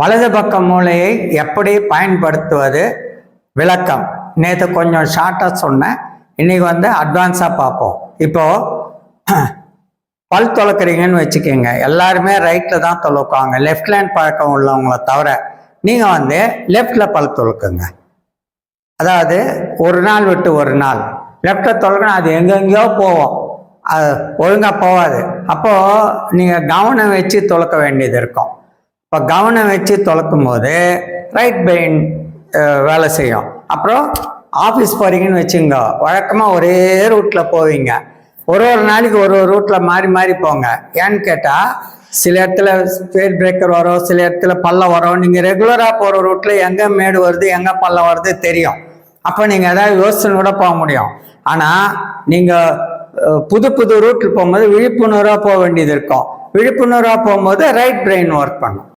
வலது பக்க மூளையை எப்படி பயன்படுத்துவது? விளக்கம். நேற்று கொஞ்சம் ஷார்ட்டாக சொன்னேன். இன்னைக்கு வந்து அட்வான்ஸாக பார்ப்போம். இப்போது பல் துளக்குறீங்கன்னு வச்சுக்கோங்க. எல்லாருமே ரைட்டில் தான் துளக்குவாங்க லெஃப்ட் லேண்ட் பழக்கம் உள்ளவங்கள தவிர நீங்கள் வந்து லெஃப்டில் பல் துளக்குங்க அதாவது ஒரு நாள் விட்டு ஒரு நாள். லெஃப்டில் தொலைக்கணும் அது எங்கெங்கேயோ போவோம். அது ஒழுங்காக போகாது. அப்போது நீங்கள் கவனம் வச்சு துளக்க வேண்டியது இருக்கும். இப்போ கவனம் வச்சு துளக்கும் போது ரைட் பிரெயின் வேலை செய்யும். அப்புறம் ஆஃபீஸ் போகிறீங்கன்னு வச்சுங்க வழக்கமாக ஒரே ரூட்டில் போவீங்க. ஒரு ஒரு நாளைக்கு ஒரு ஒரு ரூட்டில் மாறி மாறி போங்க. ஏன்னு கேட்டால் சில இடத்துல ஸ்பீட் பிரேக்கர் வரும் சில இடத்துல பள்ளம் வரும். நீங்கள் ரெகுலராக போகிற ரூட்டில் எங்கே மேடு வருது எங்கே பள்ளம் வருது தெரியும். அப்போ நீங்கள் ஏதாவது யோசனை கூட போக முடியும். ஆனால் நீங்கள் புது புது ரூட்டில் போகும்போது விழிப்புணர்வாக போக வேண்டியது இருக்கும். விழிப்புணர்வாக போகும்போது ரைட் பிரெயின் ஒர்க் பண்ணும்.